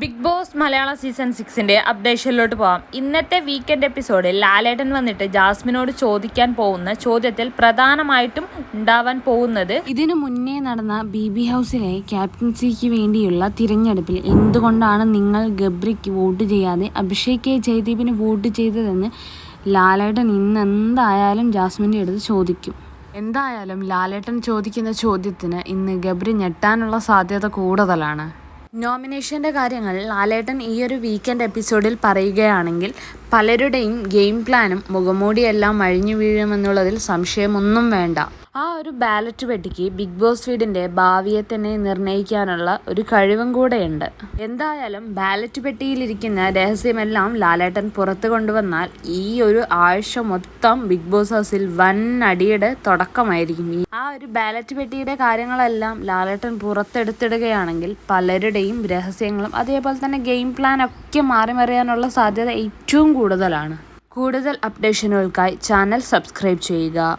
Big Boss മലയാള season സിക്സിന്റെ അപ്ഡേഷനിലോട്ട് പോവാം. ഇന്നത്തെ വീക്കെൻഡ് എപ്പിസോഡിൽ ലാലേട്ടൻ വന്നിട്ട് ജാസ്മിനോട് ചോദിക്കാൻ പോകുന്ന ചോദ്യത്തിൽ പ്രധാനമായിട്ടും ഉണ്ടാവാൻ പോകുന്നത് ഇതിനു മുന്നേ നടന്ന ബി ബി ഹൗസിലെ ക്യാപ്റ്റൻസിക്ക് വേണ്ടിയുള്ള തിരഞ്ഞെടുപ്പിൽ എന്തുകൊണ്ടാണ് നിങ്ങൾ ഗബ്രിക്ക് വോട്ട് ചെയ്യാതെ അഭിഷേക് ജയദീപിന് വോട്ട് ചെയ്തതെന്ന് ലാലേട്ടൻ ഇന്ന് എന്തായാലും ജാസ്മിന്റെ അടുത്ത് ചോദിക്കും. എന്തായാലും ലാലേട്ടൻ ചോദിക്കുന്ന ചോദ്യത്തിന് ഇന്ന് ഗബ്രി ഞെട്ടാനുള്ള സാധ്യത കൂടുതലാണ്. നോമിനേഷന്റെ കാര്യങ്ങൾ ലാലേട്ടൻ ഈ ഒരു വീക്കെൻഡ് എപ്പിസോഡിൽ പറയുകയാണെങ്കിൽ പലരുടെയും ഗെയിം പ്ലാനും മുഖമൂടിയെല്ലാം അഴിഞ്ഞു വീഴുമെന്നുള്ളതിൽ സംശയമൊന്നും വേണ്ട. ആ ഒരു ബാലറ്റ് പെട്ടിക്ക് ബിഗ് ബോസ് വീടിന്റെ ഭാവിയെ തന്നെ നിർണയിക്കാനുള്ള ഒരു കഴിവും കൂടെയുണ്ട്. എന്തായാലും ബാലറ്റ് പെട്ടിയിലിരിക്കുന്ന രഹസ്യമെല്ലാം ലാലേട്ടൻ പുറത്തു കൊണ്ടുവന്നാൽ ഈ ഒരു ആഴ്ച മൊത്തം ബിഗ് ബോസ് ഹൗസിൽ വൻ അടിയുടെ തുടക്കമായിരിക്കും. ഒരു ബാലറ്റ് പെട്ടിയുടെ കാര്യങ്ങളെല്ലാം ലാലേട്ടൻ പുറത്തെടുത്തിടുകയാണെങ്കിൽ പലരുടെയും രഹസ്യങ്ങളും അതേപോലെ തന്നെ ഗെയിം പ്ലാൻ ഒക്കെ മാറി മറിയാനുള്ള സാധ്യത ഏറ്റവും കൂടുതലാണ്. കൂടുതൽ അപ്ഡേഷനുകൾക്കായി ചാനൽ സബ്സ്ക്രൈബ് ചെയ്യുക.